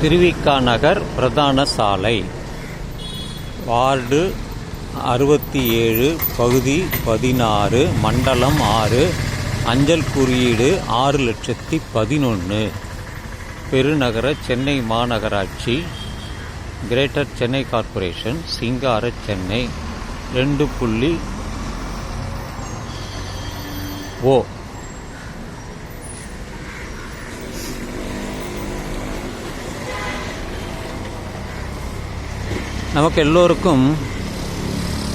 திருவிக்கா நகர் பிரதான சாலை. வார்டு அறுபத்தி ஏழு பகுதி பதினாறு மண்டலம் ஆறு அஞ்சல் குறியீடு ஆறு லட்சத்தி பதினொன்று பெருநகர சென்னை மாநகராட்சி கிரேட்டர் சென்னை கார்ப்பரேஷன் சிங்கார சென்னை ரெண்டு புள்ளி ஓ. நமக்கு எல்லோருக்கும்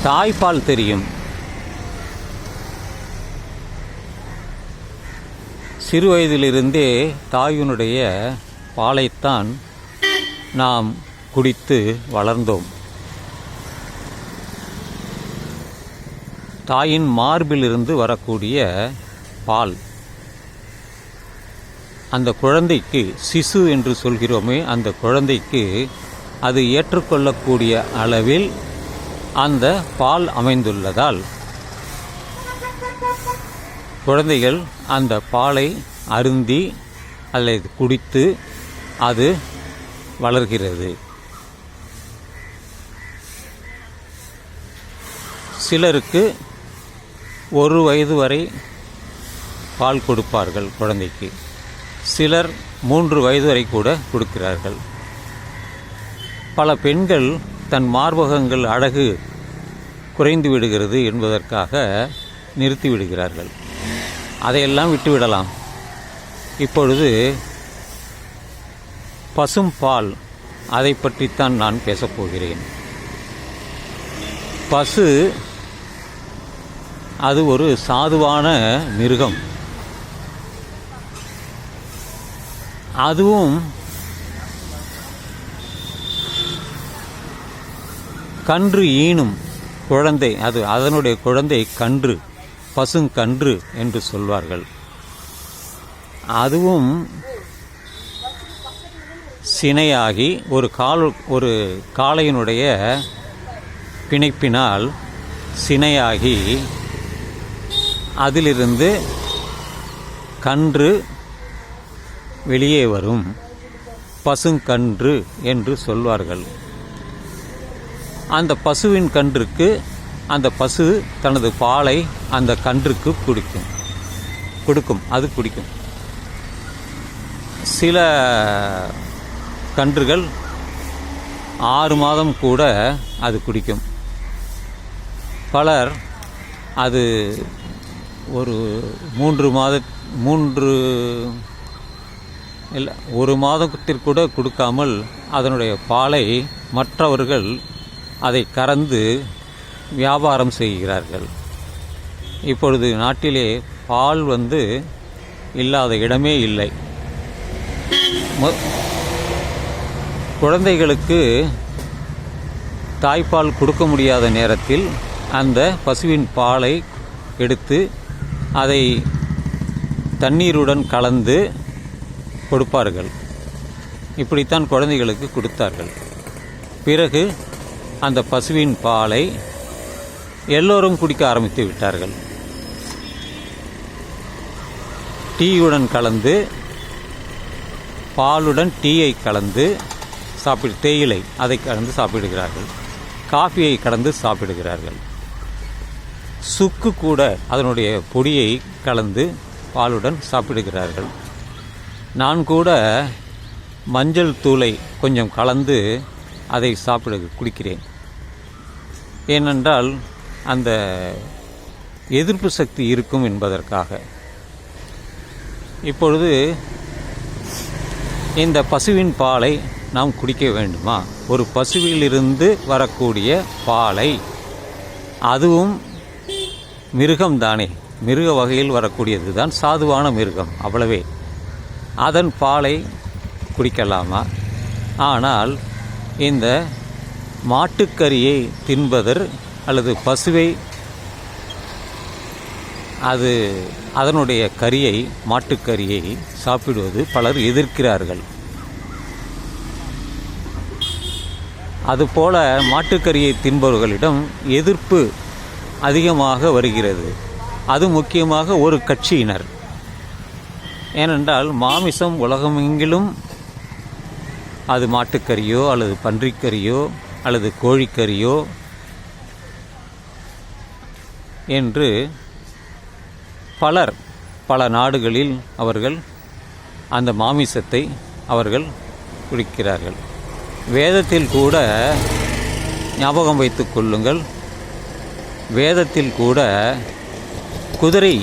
தாய்ப்பால் தெரியும். சிறு வயதிலிருந்தே தாயினுடைய பாலைத்தான் நாம் குடித்து வளர்ந்தோம். தாயின் மார்பிலிருந்து வரக்கூடிய பால். அந்த குழந்தைக்கு சிசு என்று சொல்கிறோமே அந்த குழந்தைக்கு அது ஏற்றுக்கொள்ளக்கூடிய அளவில் அந்த பால் அமைந்துள்ளதால் குழந்தைகள் அந்த பாலை அருந்தி அல்லது குடித்து அது வளர்கிறது. சிலருக்கு ஒரு வயது வரை பால் கொடுப்பார்கள் குழந்தைக்கு. சிலர் மூன்று வயது வரை கூட கொடுக்கிறார்கள். பல பெண்கள் தன் மார்பகங்கள் அழகு குறைந்து விடுகிறது என்பதற்காக நிறுத்தி விடுகிறார்கள். அதையெல்லாம் விட்டுவிடலாம். இப்பொழுது பசும் பால் அதை பற்றித்தான் நான் பேசப்போகிறேன் பசு அது ஒரு சாதுவான மிருகம். அதுவும் கன்று ஈனும் குழந்தை அது அதனுடைய குழந்தை கன்று பசுங்கன்று என்று சொல்வார்கள். அதுவும் சினையாகி ஒரு கால் ஒரு காளையினுடைய பிணைப்பினால் சினையாகி அதிலிருந்து கன்று வெளியே வரும். பசுங்கன்று என்று சொல்வார்கள். அந்த பசுவின் கன்றுக்கு அந்த பசு தனது பாலை அந்த கன்றுக்கு குடிக்கும். கொடுக்கும். அது குடிக்கும். சில கன்றுகள் ஆறு மாதம் கூட அது குடிக்கும். பலர் அது ஒரு மூன்று மாத மூன்று இல்லை ஒரு மாதத்திற்கூட கொடுக்காமல் அதனுடைய பாலை மற்றவர்கள் அதை கறந்து வியாபாரம் செய்கிறார்கள். இப்பொழுது நாட்டிலே பால் வந்து இல்லாத இடமே இல்லை. குழந்தைகளுக்கு தாய்ப்பால் கொடுக்க முடியாத நேரத்தில் அந்த பசுவின் பாலை எடுத்து அதை தண்ணீருடன் கலந்து கொடுப்பார்கள். இப்படித்தான் குழந்தைகளுக்கு கொடுத்தார்கள். பிறகு அந்த பசுவின் பாலை எல்லோரும் குடிக்க ஆரம்பித்து விட்டார்கள். டீயுடன் கலந்து பாலுடன் டீயை கலந்து சாப்பிடு தேயிலை அதை கலந்து சாப்பிடுகிறார்கள். காஃபியை கலந்து சாப்பிடுகிறார்கள். சுக்கு கூட அதனுடைய பொடியை கலந்து பாலுடன் சாப்பிடுகிறார்கள். நான் கூட மஞ்சள் தூளை கொஞ்சம் கலந்து அதை சாப்பிட குடிக்கிறேன். ஏனென்றால் அந்த எதிர்ப்பு சக்தி இருக்கும் என்பதற்காக. இப்பொழுது இந்த பசுவின் பாலை நாம் குடிக்க வேண்டுமா? ஒரு பசுவிலிருந்து வரக்கூடிய பாலை அதுவும் மிருகம்தானே மிருக வகையில் வரக்கூடியது தான் சாதுவான மிருகம் அவ்வளவே. அதன் பாலை குடிக்கலாமா? ஆனால் இந்த மாட்டுக்கறியை தின்பதர் அல்லது பசுவை அது அதனுடைய கறியை மாட்டுக்கறியை சாப்பிடுவது பலர் எதிர்க்கிறார்கள். அதுபோல மாட்டுக்கறியை தின்பவர்களிடம் எதிர்ப்பு அதிகமாக வருகிறது. அது முக்கியமாக ஒரு கட்சியினர். ஏனென்றால் மாமிசம் உலகமெங்கிலும் அது மாட்டுக்கறியோ அல்லது பன்றிக்கறியோ அல்லது கோழிக்கறியோ என்று பலர் பல நாடுகளில் அவர்கள் அந்த மாமிசத்தை அவர்கள் குடிக்கிறார்கள். வேதத்தில் கூட ஞாபகம் வைத்து கொள்ளுங்கள். வேதத்தில் கூட குதிரை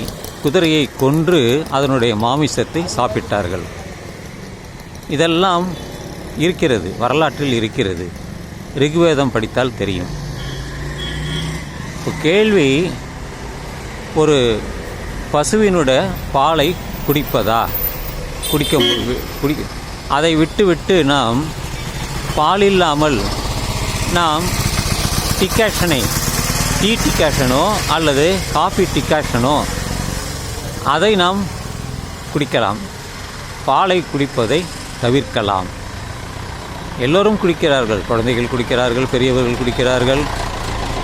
குதிரையை கொன்று அதனுடைய மாமிசத்தை சாப்பிட்டார்கள். இதெல்லாம் இருக்கிறது வரலாற்றில் இருக்கிறது. ரிக்வேதம் படித்தால் தெரியும். இப்போ கேள்வி ஒரு பசுவினுட பாலை குடிப்பதா? குடிக்க குடி அதை விட்டு விட்டு நாம் பால் இல்லாமல் நாம் டிக்காஷனை டீ டிக்காஷனோ அல்லது காஃபி டிக்காஷனோ அதை நாம் குடிக்கலாம். பாலை குடிப்பதை தவிர்க்கலாம். எல்லோரும் குடிக்கிறார்கள். குழந்தைகள் குடிக்கிறார்கள் பெரியவர்கள் குடிக்கிறார்கள்.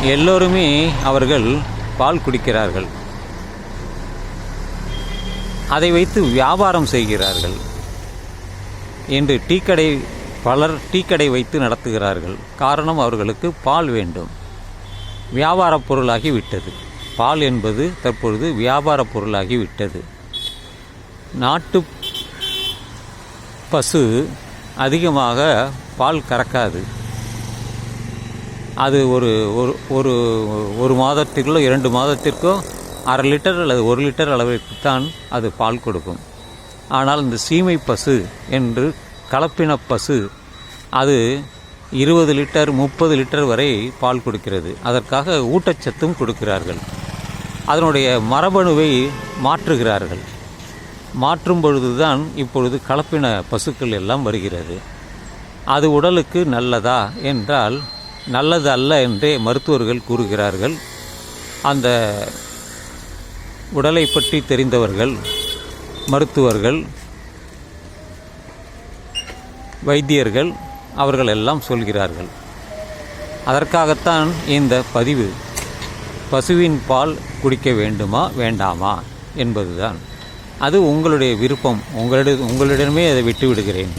எல்லோருமே அவர்கள் பால் குடிக்கிறார்கள். அதை வைத்து வியாபாரம் செய்கிறார்கள். என்று டீக்கடை பலர் டீக்கடை வைத்து நடத்துகிறார்கள். காரணம் அவர்களுக்கு பால் வேண்டும். வியாபாரப் பொருளாகி விட்டது. பால் என்பது தற்பொழுது வியாபாரப் பொருளாகி விட்டது. நாட்டு பசு அதிகமாக பால் கறக்காது. அது ஒரு ஒரு ஒரு ஒரு மாதத்திற்குள்ளோ இரண்டு மாதத்திற்கோ அரை லிட்டர் அல்லது ஒரு லிட்டர் அளவிற்கு தான் அது பால் கொடுக்கும். ஆனால் இந்த சீமை பசு என்று கலப்பின பசு அது இருபது லிட்டர் முப்பது லிட்டர் வரை பால் கொடுக்கிறது. அதற்காக ஊட்டச்சத்தும் கொடுக்கிறார்கள். அதனுடைய மரபணுவை மாற்றுகிறார்கள். மாற்றும் பொழுதுதான் இப்பொழுது கலப்பின பசுக்கள் எல்லாம் வருகிறது. அது உடலுக்கு நல்லதா என்றால் நல்லது அல்ல என்றே மருத்துவர்கள் கூறுகிறார்கள். அந்த உடலை பற்றி தெரிந்தவர்கள் மருத்துவர்கள் வைத்தியர்கள் அவர்கள் எல்லாம் சொல்கிறார்கள். அதற்காகத்தான் இந்த பதிவு பசுவின் பால் குடிக்க வேண்டுமா வேண்டாமா? என்பதுதான். அது உங்களுடைய விருப்பம். உங்களிட உங்களிடமே அதை விட்டு விடுகிறேன்.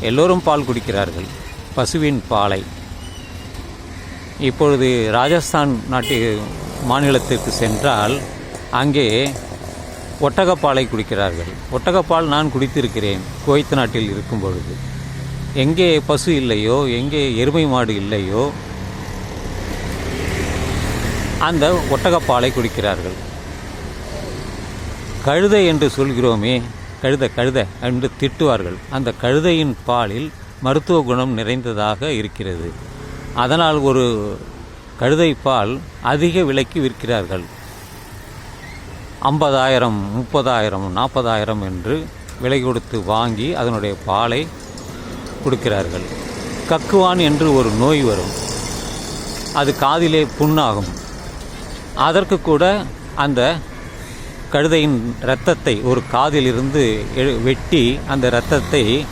எல்லோரும் பால் குடிக்கிறார்கள். பசுவின் பாலை. இப்பொழுது ராஜஸ்தான் நாட்டு மாநிலத்திற்கு சென்றால் அங்கே ஒட்டகப்பாலை குடிக்கிறார்கள். ஒட்டகப்பால் நான் குடித்திருக்கிறேன் குவைத் நாட்டில் இருக்கும் பொழுது. எங்கே பசு இல்லையோ எங்கே எருமை மாடு இல்லையோ அந்த ஒட்டகப்பாலை குடிக்கிறார்கள். கழுதை என்று சொல்கிறோமே கழுத கழுத என்று திட்டுவார்கள். அந்த கழுதையின் பாலில் மருத்துவ குணம் நிறைந்ததாக இருக்கிறது. அதனால் ஒரு கழுதை பால் அதிக விலைக்கு விற்கிறார்கள். ஐம்பதாயிரம் முப்பதாயிரம் நாற்பதாயிரம் என்று விலை கொடுத்து வாங்கி அதனுடைய பாலை கொடுக்கிறார்கள். கக்குவான் என்று ஒரு நோய் வரும். அது காதிலே புண்ணாகும். அதற்கு கூட அந்த கழுதையின் இரத்தத்தை ஒரு காதிலிருந்து எ- வெட்டி அந்த இரத்தத்தை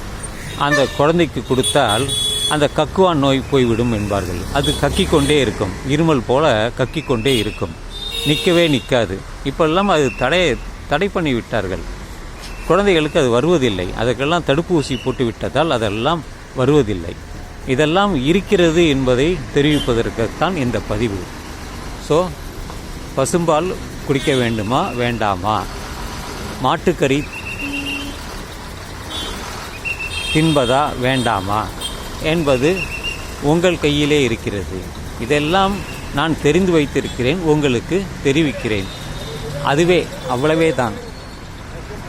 அந்த குழந்தைக்கு கொடுத்தால் அந்த கக்குவான் நோய் போய்விடும் என்பார்கள். அது கக்கி கொண்டே இருக்கும். இருமல் போல கக்கி கொண்டே இருக்கும். நிற்கவே நிற்காது இப்பெல்லாம் அது தடை தடை பண்ணி விட்டார்கள் குழந்தைகளுக்கு அது வருவதில்லை. அதற்கெல்லாம் தடுப்பூசி போட்டு விட்டதால் அதெல்லாம் வருவதில்லை. இதெல்லாம் இருக்கிறது என்பதை தெரிவிப்பதற்குத்தான் இந்த பதிவு. ஸோ பசும்பால் குடிக்க வேண்டுமா வேண்டாமா? மாட்டுக்கறி தின்பதா வேண்டாமா? என்பது உங்கள் கையிலே இருக்கிறது. இதெல்லாம் நான் தெரிந்து வைத்திருக்கிறேன் உங்களுக்கு தெரிவிக்கிறேன். அதுவே அவ்வளவே தான்